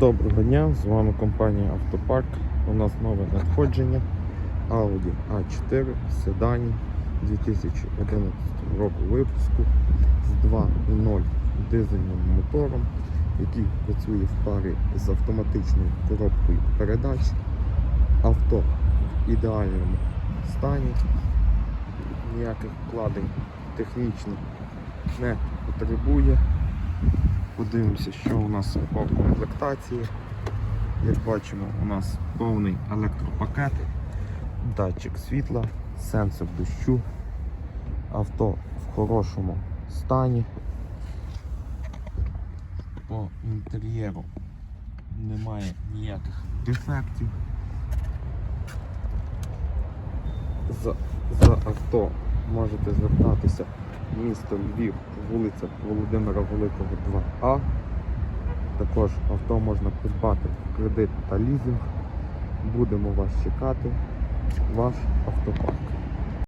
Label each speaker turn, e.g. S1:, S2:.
S1: Доброго дня, з вами компанія Автопарк. У нас нове надходження Audi A4 в седані 2011 року випуску з 2.0 дизельним мотором, який працює в парі з автоматичною коробкою передач. Авто в ідеальному стані, ніяких вкладень технічних не потребує. Подивимося, що у нас по комплектації. Як бачимо, у нас повний електропакет, датчик світла, сенсор дощу, авто в хорошому стані. По інтер'єру немає ніяких дефектів. За, за авто можете звертатися місто Львів, вулиця Володимира Великого 2А. Також авто можна придбати кредит та лізинг. Будемо вас чекати. Ваш автопарк.